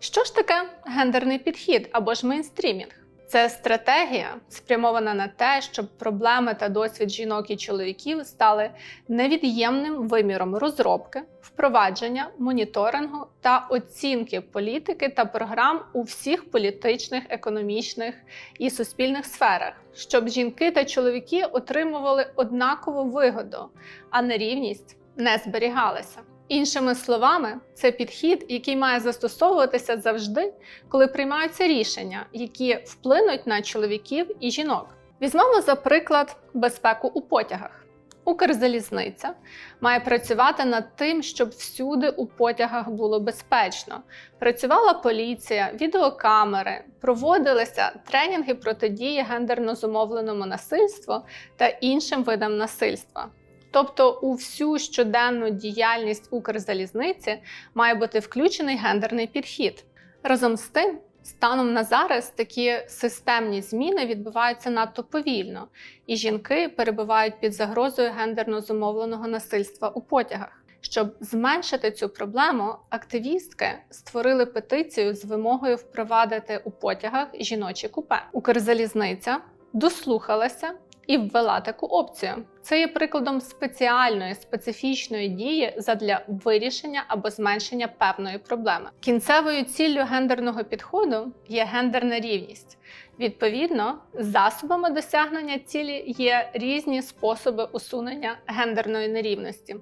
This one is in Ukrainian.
Що ж таке гендерний підхід або ж мейнстрімінг? Це стратегія, спрямована на те, щоб проблеми та досвід жінок і чоловіків стали невід'ємним виміром розробки, впровадження, моніторингу та оцінки політики та програм у всіх політичних, економічних і суспільних сферах, щоб жінки та чоловіки отримували однакову вигоду, а нерівність не зберігалася. Іншими словами, це підхід, який має застосовуватися завжди, коли приймаються рішення, які вплинуть на чоловіків і жінок. Візьмемо за приклад безпеку у потягах. Укрзалізниця має працювати над тим, щоб всюди у потягах було безпечно. Працювала поліція, відеокамери, проводилися тренінги протидії гендерно зумовленому насильству та іншим видам насильства. Тобто у всю щоденну діяльність Укрзалізниці має бути включений гендерний підхід. Разом з тим, станом на зараз такі системні зміни відбуваються надто повільно, і жінки перебувають під загрозою гендерно зумовленого насильства у потягах. Щоб зменшити цю проблему, активістки створили петицію з вимогою впровадити у потягах жіночі купе. Укрзалізниця дослухалася і ввела таку опцію. Це є прикладом спеціальної специфічної дії задля вирішення або зменшення певної проблеми. Кінцевою ціллю гендерного підходу є гендерна рівність. Відповідно, засобами досягнення цілі є різні способи усунення гендерної нерівності.